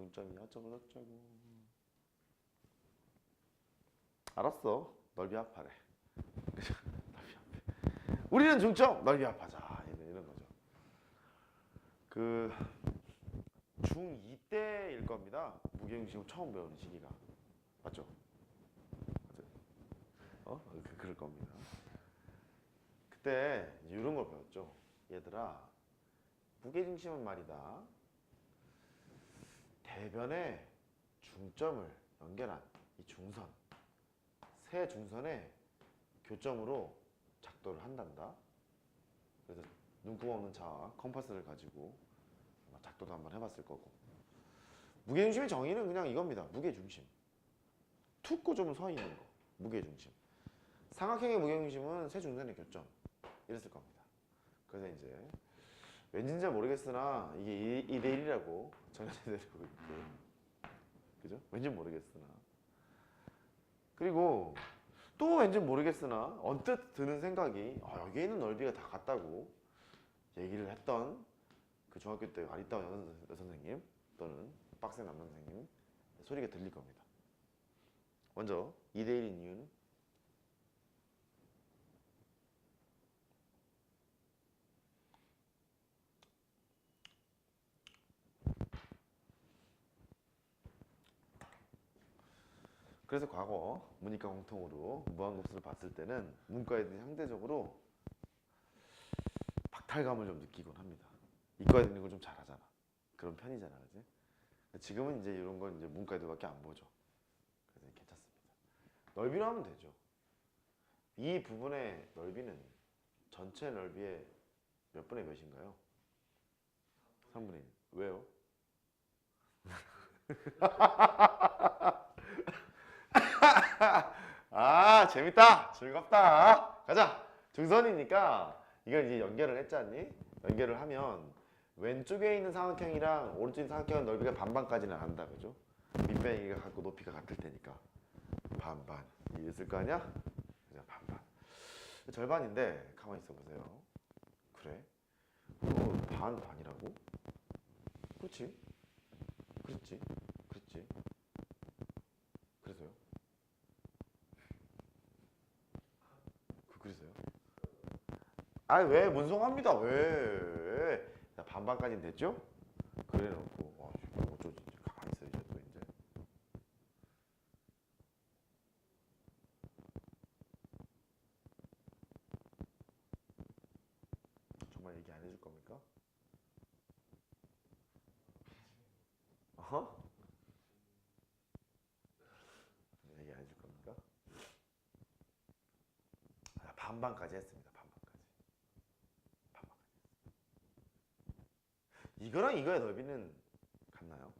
중점이 어쩌고 저쩌고 알았어. 넓이 합하래? 넓이 합해. 우리는 중점! 넓이 합하자. 이런, 거죠. 그 중2 때일 겁니다. 무게중심을 처음 배우는 시기가? 맞죠? 어? 그, 그럴 겁니다. 그때 이런 걸 배웠죠. 얘들아 무게중심은 말이다 대변에 중점을 연결한 이 중선 세 중선의 교점으로 작도를 한단다. 그래서 눈금 없는 차 컴파스를 가지고 작도도 한번 해봤을 거고. 무게중심의 정의는 그냥 이겁니다. 무게중심. 툭고 좀 서 있는 거 무게중심. 삼각형의 무게중심은 세 중선의 교점. 이랬을 겁니다. 그래서 이제 왠지인지 모르겠으나 이게 2대 1이라고 되고 있고 그죠? 왠지 모르겠으나 그리고 또 왠지 모르겠으나 언뜻 드는 생각이 아, 여기에 있는 넓이가 다 같다고 얘기를 했던 그 중학교 때 아리따운 여, 여 선생님 또는 빡센 남자 선생님 소리가 들릴 겁니다. 먼저 2대 1인 이유는 그래서 과거 문이과 공통으로 무한급수를 봤을 때는 문과 애들이 상대적으로 박탈감을 좀 느끼곤 합니다. 이과 애들이 이걸 좀 잘하잖아. 그런 편이잖아, 그지? 지금은 이제 이런 건 이제 문과 애들밖에 안 보죠. 그래서 괜찮습니다. 넓이로 하면 되죠. 이 부분의 넓이는 전체 넓이의 몇 분의 몇인가요? 3분의 1. 왜요? 아 재밌다. 즐겁다. 가자. 중선이니까 이걸 이제 연결을 했잖니? 연결을 하면 왼쪽에 있는 삼각형이랑 오른쪽에 있는 삼각형의 넓이가 반반까지는 안 한다 그죠? 밑변이가 같고 높이가 같을 테니까. 반반. 이랬을 거 아니야? 그죠 반반. 절반인데 가만히 있어 보세요. 그래? 어, 반 반이라고? 그렇지. 그렇지. 그렇지 그래서요 그 그래서요? 아왜 문송합니다 왜? 자, 반반까지는 됐죠? 그래놓고 어쩌지 가만히 있어 이제 또 이제 정말 얘기 안 해줄 겁니까? 어허? 얘기 안 해줄 겁니까? 아, 반반까지 했습니다. 반반까지. 반반까지. 이거랑 이거의 넓이는 같나요?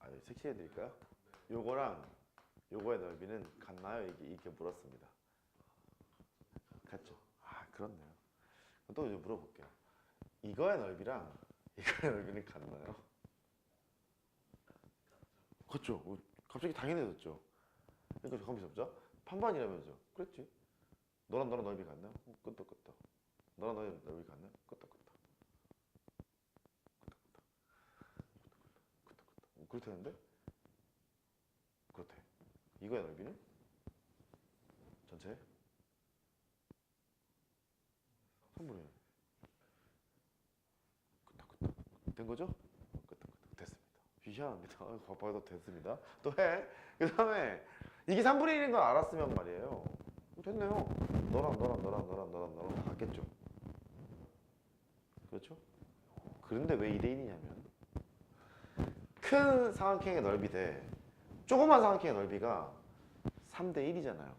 아, 색칠해 드릴까요? 요거랑 요거의 넓이는 같나요? 이게 이렇게 물었습니다. 같죠? 아, 그렇네요. 또 이제 물어볼게요. 이거의 넓이랑 이거의 넓이는 같나요? 그렇죠. 어, 갑자기 당연해졌죠. 그러니까 가만히 있어보자. 반반이라면서. 그랬지. 너랑 너랑 넓이 같나? 어, 끄떡끄떡. 너랑 너랑 넓이 같나? 끄떡끄떡. 끄떡끄떡. 끄떡끄떡. 어, 그렇다는데? 그렇대. 이거의 넓이는? 전체? 3분의 1. 끄떡끄떡. 된 거죠? 어, 끄떡끄떡. 됐습니다. 희한합니다. 봐봐도 됐습니다. 또 해. 그 다음에 이게 3분의 1인 걸 알았으면 말이에요. 됐네요. 너랑 너랑 너랑 너랑 너랑 너랑 다 같겠죠. 그렇죠? 그런데 왜 2대 1이냐면 큰 삼각형의 넓이 대 조그만 삼각형의 넓이가 3대 1이잖아요.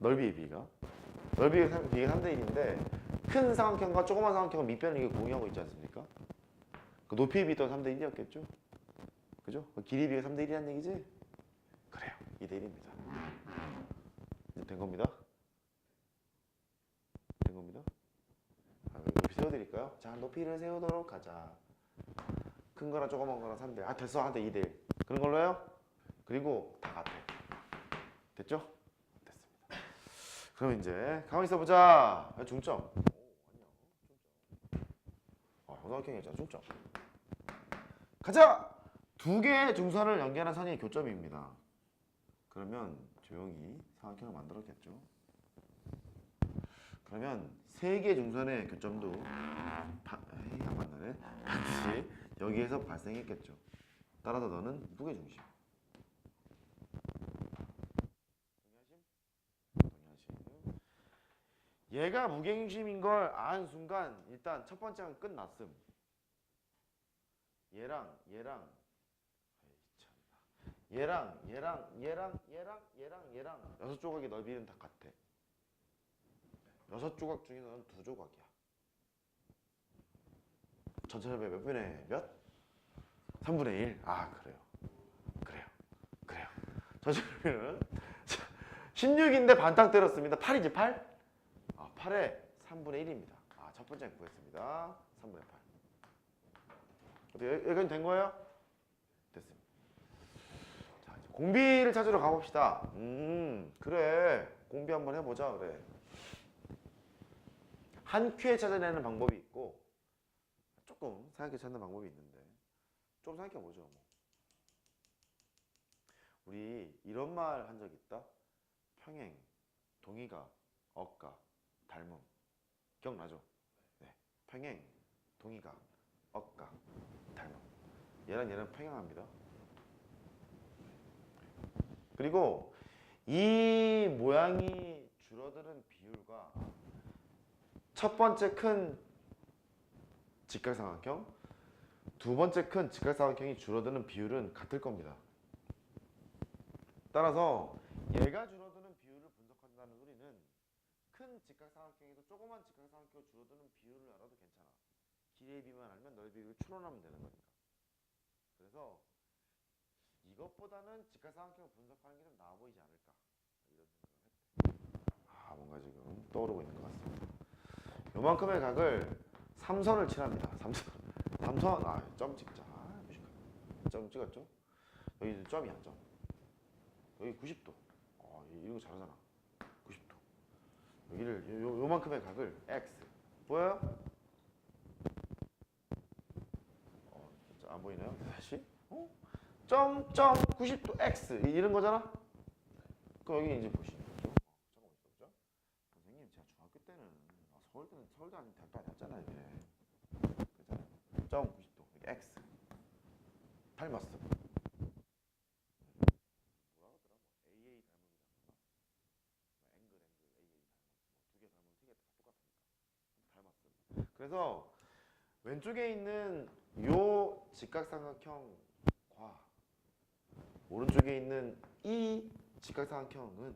넓이의 비가 넓이의 삼- 비가 3대 1인데 큰 삼각형과 조그만 삼각형은 밑변을 공유하고 있지 않습니까? 그 높이의 비도 3대 1이었겠죠? 그죠? 그 길이 비가 3대 1이라는 얘기지? 그래요. 2대 1입니다. 이제 된 겁니다. 된 겁니다. 아, 높이 세워드릴까요? 자, 높이를 세우도록 하자. 큰 거랑 조그만 거랑 3대. 아, 됐어. 한대 2대 1. 그런 걸로요? 그리고 다 같아. 됐죠? 됐습니다. 그럼 이제 가만히 있어 보자. 아, 중점. 아, 정사각형이었잖아 중점. 가자. 두 개의 중선을 연결한 선이 교점입니다. 그러면 조용히 사각형을 만들었겠죠. 그러면 세 개의 중선의 교점도 바, 에이. 반드시 여기에서 발생했겠죠. 따라서 너는 무게중심. 얘가 무게중심인 걸안 순간 일단 첫 번째는 끝났음. 얘랑 얘랑. 얘랑 얘랑 얘랑 얘랑 얘랑 얘랑 여섯 조각의 넓이는 다 같아. 여섯 조각 중에서는 두 조각이야. 전체 넓이 몇 분의 몇? 3분의 1. 아 그래요. 그래요. 그래요. 전체 넓이는 16인데 반딱 때렸습니다. 8이지 8? 아 8에 3분의 1입니다. 아첫 번째 구했습니다. 3분의 8. 어떻게 여- 여기까지 된 거예요? 공비를 찾으러 가봅시다. 음 그래 공비 한번 해보자 그래. 한 큐에 찾아내는 방법이 있고 조금 생각해 찾는 방법이 있는데 좀 생각해 보죠. 뭐. 우리 이런 말 한 적 있다. 평행, 동의가, 억가, 닮음. 기억나죠? 네. 평행, 동의가, 억가, 닮음. 얘랑 얘랑 평행합니다. 그리고 이 모양이 줄어드는 비율과 첫 번째 큰 직각삼각형, 두 번째 큰 직각삼각형이 줄어드는 비율은 같을 겁니다. 따라서 얘가 줄어드는 비율을 분석한다는 소리는 큰 직각삼각형에서 조그만 직각삼각형이 줄어드는 비율을 알아도 괜찮아. 길이의 비만 알면 넓이를 추론하면 되는 거니까. 그래서 이것보다는 직각삼각형을 분석하는 게 좀 나아 보이지 않을까 이런 생각을 했대. 아 뭔가 지금 떠오르고 있는 것 같습니다. 요만큼의 각을 3선을 칠합니다. 3선. 3선. 아, 점 찍자. 아. 점 찍었죠? 여기 점이야, 점. 여기 90도. 어, 이런 거 잘하잖아. 90도. 여기를 요, 요, 요만큼의 각을 x. 보여요? 어, 안 보이나요? 다시? 어? 점, 점, 90도 x. 이- 이런 거잖아? 그럼 여기 이제 보시는 거죠? 선생님, 제가 중학교 때는 아, 서울대는 서울대 아닌 대학도 아니었잖아요. 그잖아요. 점 90도. 이게 x. 닮았어. 그래서 왼쪽에 있는 요 직각삼각형과 오른쪽에 있는 이 직각삼각형은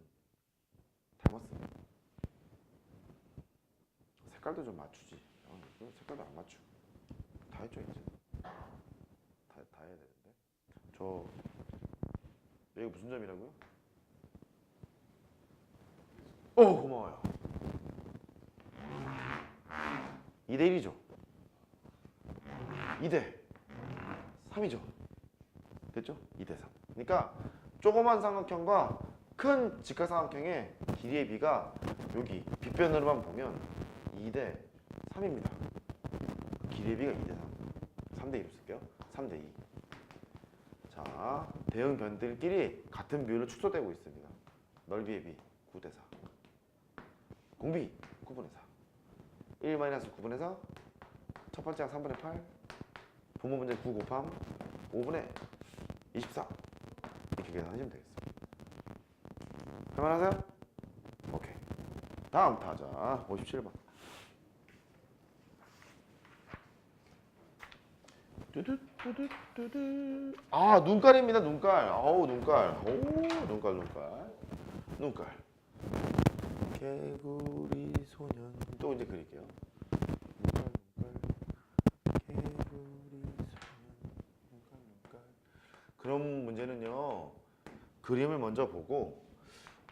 닮았습니다. 색깔도 좀 맞추지. 어, 이거 색깔도 안 맞추고. 다 했죠 이제. 다, 다 해야 되는데. 저 여기 무슨 점이라고요? 오 고마워요. 2대 1이죠. 2대 3이죠. 됐죠? 2대 3. 그러니까 조그만 삼각형과 큰 직각삼각형의 길이의 비가 여기 빗변으로만 보면 2대 3입니다. 길이의 비가 2대 3. 3대 2로 쓸게요. 3대 2. 자, 대응 변들끼리 같은 비율로 축소되고 있습니다. 넓이의 비 9대 4. 공비 9분의 4. 1 마이너스 9분의 4. 첫 번째가 3분의 8. 분모 문제 9 곱함 5분의 24. 이렇게 계산하시면 되겠습니다. 할만하세요? 오케이. 다음 타자 57번. 뚜두뚜두뚜두. 아 눈깔입니다 눈깔. 아우 눈깔. 오 눈깔 눈깔. 눈깔. 개구리 소년. 또 이제 그릴게요. 눈깔 눈깔. 개구리. 그런 문제는요. 그림을 먼저 보고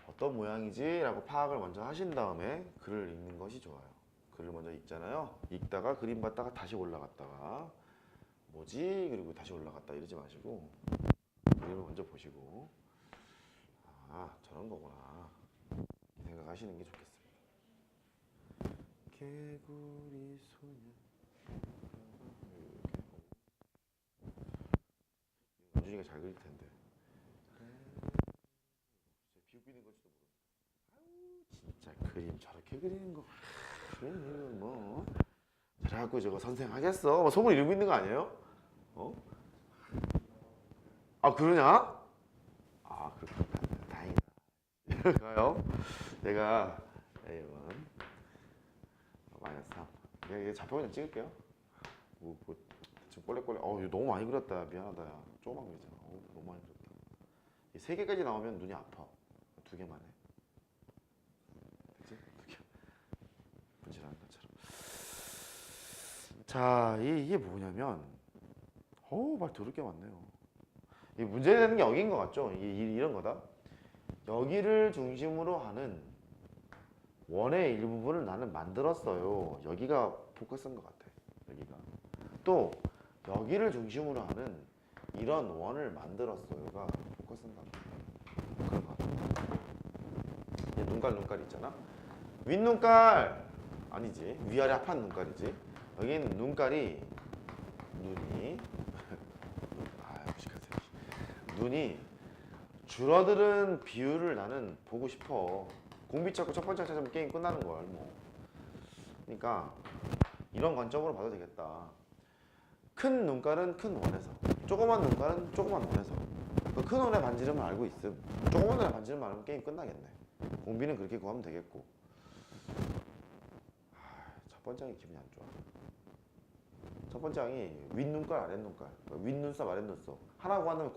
어떤 모양이지 라고 파악을 먼저 하신 다음에 글을 읽는 것이 좋아요. 글을 먼저 읽잖아요. 읽다가 그림 봤다가 다시 올라갔다가 뭐지? 그리고 다시 올라갔다 이러지 마시고 그림을 먼저 보시고 아 저런 거구나 생각하시는 게 좋겠습니다. 개구리 소년 잘 그릴 텐데. 비웃기는 걸지도 모르겠어. 아유 진짜 그림 저렇게 그리는 거. 그래 뭐. 잘해갖고 저거 선생 하겠어. 뭐 소문 이루고 있는 거 아니에요? 어? 아 그러냐? 아 그렇구나. 다행이다. 이럴까요? 내가 A번 마이너스 3. 내가 이게 좌표를 좀 찍을게요. 뭐, 뭐 지금 꼴레꼴레. 어 이거 너무 많이 그렸다. 미안하다. 야. 조그만 그리잖아. 어, 너무 많이 그렸다. 이 세 개까지 나오면 눈이 아파. 두 개만 해. 그치? 두 개. 분실하는 것처럼. 자, 이, 이게 뭐냐면, 어우, 말 들을 게 많네요. 이 문제 되는 게 여기인 것 같죠? 이- 이런 거다. 여기를 중심으로 하는 원의 일부분을 나는 만들었어요. 여기가 포커스인 것 같아. 여기가. 또 여기를 중심으로 하는 이런 원을 만들었어요가 포커스인 것 같아. 그런 것 같아. 얘 눈깔 눈깔 있잖아. 윗눈깔 아니지. 위아래 합한 눈깔이지. 여기는 눈깔이 눈이 아. 눈이 줄어드는 비율을 나는 보고 싶어. 공비 찾고 첫 번째 찾으면 게임 끝나는 걸 뭐. 그러니까 이런 관점으로 봐도 되겠다. 큰 눈깔은 큰 원에서, 조그만 눈깔은 조그만 원에서. 그큰 원의 반지름을 알고 있음. 조그만 원의 반지름 알면 게임 끝나겠네. 공비는 그렇게 구하면 되겠고. 아, 첫 번째 항이 기분이 안 좋아. 첫 번째 항이 윗눈깔 아랫눈깔, 윗눈썹 아랫눈썹 하나 구하면